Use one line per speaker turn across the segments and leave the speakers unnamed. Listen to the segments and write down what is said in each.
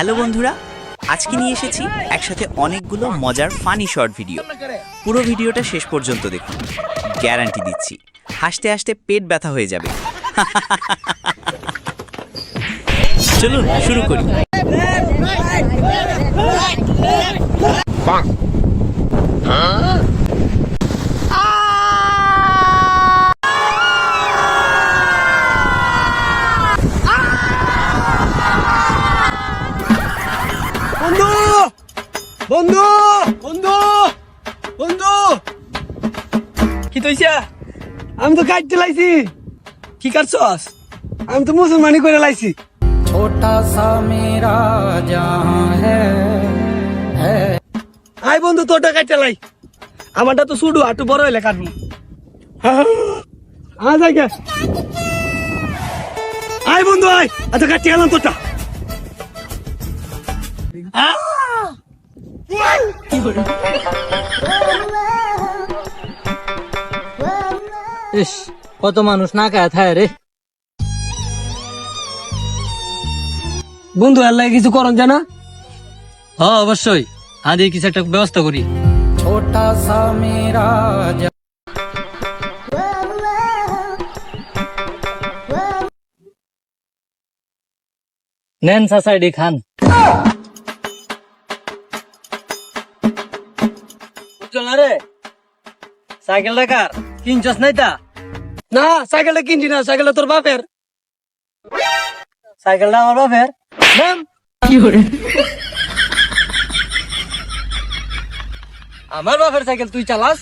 Hello বন্ধুরা, আজকে নিয়ে এসেছি একসাথে অনেকগুলো মজার ফানি শর্ট ভিডিও পুরো ভিডিওটা শেষ পর্যন্ত দেখুন। গ্যারান্টি দিচ্ছি, হাসতে হাসতে পেট ব্যথা হয়ে যাবে। চলুন, শুরু করি।
বন্ধু বন্ধু বন্ধু বন্ধু। কি তৈছা? আমি তো কাটতে লাইছি। কি কাটছস আমি তো মুসলমানি করে লাইছি।
ছোটা সা মেরা জাহান হ্যায়
আই বন্ধু তোটা কাটতে চালাই আমারটা তো শুডু আটু বড় হইলে কাটবো। আ যাই গে আই বন্ধু আই আচ্ছা কাটতে গেলাম তোটা আ
ইস কত মানুষ না খায় থায় রে।
বন্ধু আল্লাহ কিছু করন জানা?
হ অবশ্যই। আদি কিছু একটা ব্যবস্থা করি। ছোটা সা মেরা নেন সাসাইডি খান। সাইকেল কার কিনছস নাই তা?
না সাইকেলটা কিনছি না সাইকেলটা তোর বাপের।
সাইকেলটা আমার বাপের।
নাম
আমার বাপের সাইকেল তুই চালাস?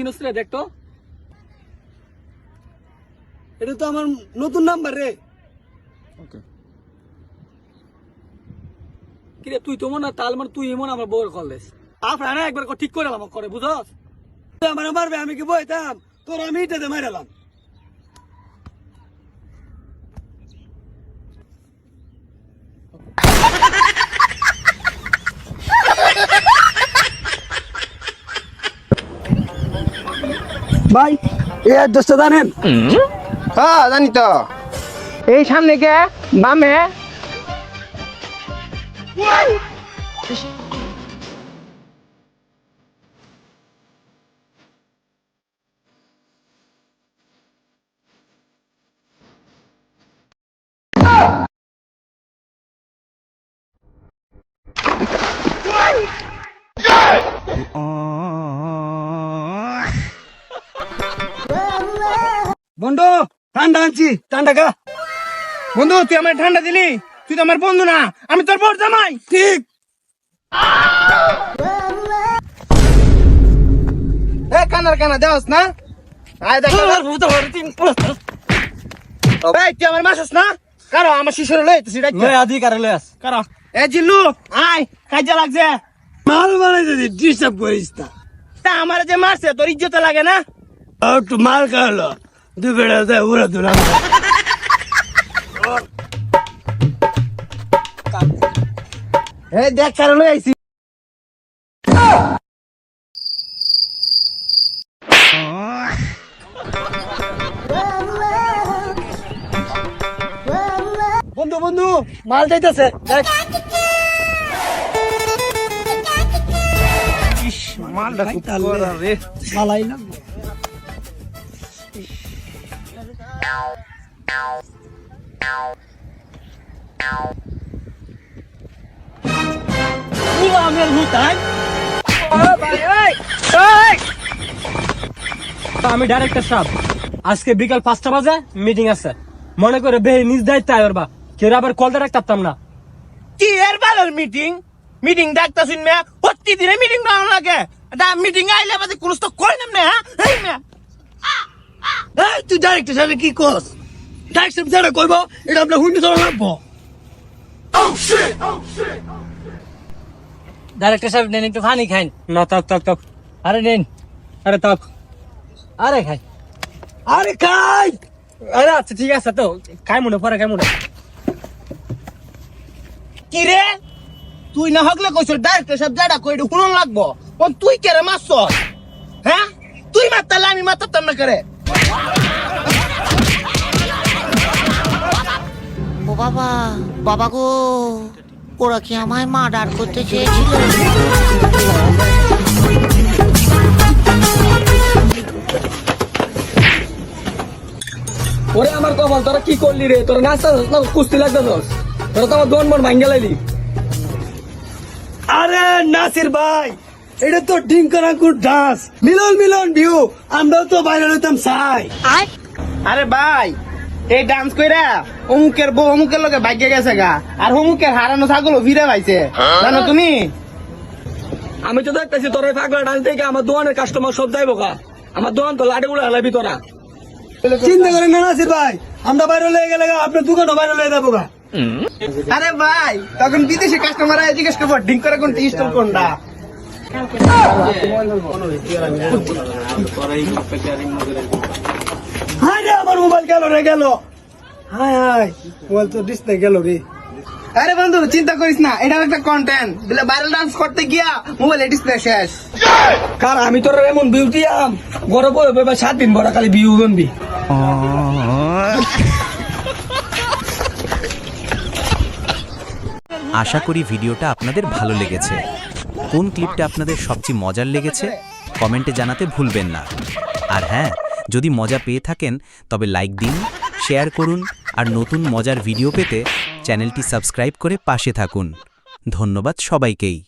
চিনস রে দেখতো এটা তো আমার নতুন নাম্বার রে। কিরে তুই তো মনে তাল মানে তুই এমন আমার বউয়ের কল দিস। আপনার না একবার ঠিক করে আমার করে বুঝস আমার মারবে আমি কি বইতাম? তোর আমি এটাতে মারালাম ভাই এই অ্যাড্রেসটা জানেন?
হ্যাঁ জানি তো। এই সামনে কে? বামে?
বন্ধু ঠান্ডা আনছি ঠান্ডা খা।
বন্ধু তুই আমার ঠান্ডা দিলি? তুই তো আমার বন্ধু না আমি তোর বড় জামাই।
ঠিক।
এ কানার কানা দেওয়াস না? আয় দেখ। এই তুই আমার মাসাস না? কারও আমার শিশুর লই তুই ডাক
লয় আদি কারে লয় আস।
কারও। এ জিল্লু আয় কাজে লাগছে।
মাল বানাই ডিস্টার্ব করিস না
তা আমার যে মারছে তোর ইজ্জত লাগে না?
একটু মাল খাওয়ালো উড়া
এ দেখ আইছি
বন্ধু বন্ধু মাল যাইতেছে দেখ
রে
মালাই না
আমি ডাইরেক্টর সাহেব আজকে বিকাল পাঁচটা বাজে মিটিং আছে। মনে করে বেহে নিজ দায়িত্ব আয় বা। কেউ আবার কল দিয়ে রাখতাম না।
কি এর বালের মিটিং মিটিং ডাক্তার শুনবে প্রতিদিনে মিটিং করানো লাগে। মিটিং আইলে বাদে কোনো তো কই নাম না হ্যাঁ এই
তুই ডাইরেক্টর সাহেব কি কস ডাইরেক্টর সাহেব কইব এটা আমরা হুন্ডি ধরা লাগবো
ডাইরেক্টর সাহেব নেন একটু পানি খাইন।
না তক তক তক
আরে নেন।
আরে তক
আরে খাই।
আরে খাই!
আরে আচ্ছা ঠিক আছে তো। খাই মনে পরে খাই মনে।
কি রে? তুই না হকলে কইছ ডাইরেক্টর সব যাডা কই শুনুন লাগবো। কোন তুই কে রে মারছ হ্যাঁ? তুই মারতালে আমি মারতাম না করে
বাবা বাবা গো ওরা কি আমায় মার্ডার করতে চেয়েছিল?
ওরে আমার কপাল তোরা কি করলি রে? তোরা নাস্তা না কুস্তি লাগতে দোস তোরা তো আমার দোন মন ভাঙ্গে লাইলি। আরে নাসির ভাই এটা তো ডিঙ্করাঙ্কুর ডান্স। মিলন মিলন ভিউ আমরাও তো বাইরে হইতাম চাই
আরে ভাই এই ডান্স কইরা অমুকের বউ অমুকের লগে ভাগ্যে গেছে গা। আর অমুকের হারানো ছাগল ফিরে পাইছে। জানো তুমি?
আমি তো দেখতেছি তোর এই পাগলা ডান্স থেকে আমার দোকানের কাস্টমার সব যাইবো কা আমার দোকান তো লাটে গুলো হালাবি তোরা। চিন্তা করে না নাসির ভাই। আমরা বাইরে লয়ে গেলে গা, আপনার দোকানও বাইরে লয়ে যাব গা।
আরে ভাই তখন বিদেশি কাস্টমার আয় জিজ্ঞেস করব ডিঙ্ক করে কোনটা স্টল কোনটা?
হায় আমার মোবাইল গেল রে, গেল। হায় হায় তো
আরে বন্ধু, চিন্তা করিস না এটাও একটা কন্টেন্ট বলে ভাইরাল ডান্স করতে গিয়া মোবাইল ডিসপ্লে শেষ।
কার, আমি তোর এমন বিউটি আম গরম বই বই সাত দিন বড় খালি বিউ গনবি
আশা করি ভিডিওটা আপনাদের ভালো লেগেছে। কোন ক্লিপটা আপনাদের সবচেয়ে মজার লেগেছে? কমেন্টে জানাতে ভুলবেন না। আর হ্যাঁ যদি মজা পেয়ে থাকেন, তবে লাইক দিন শেয়ার করুন, আর নতুন মজার ভিডিও পেতে চ্যানেলটি সাবস্ক্রাইব করে পাশে থাকুন। ধন্যবাদ সবাইকেই।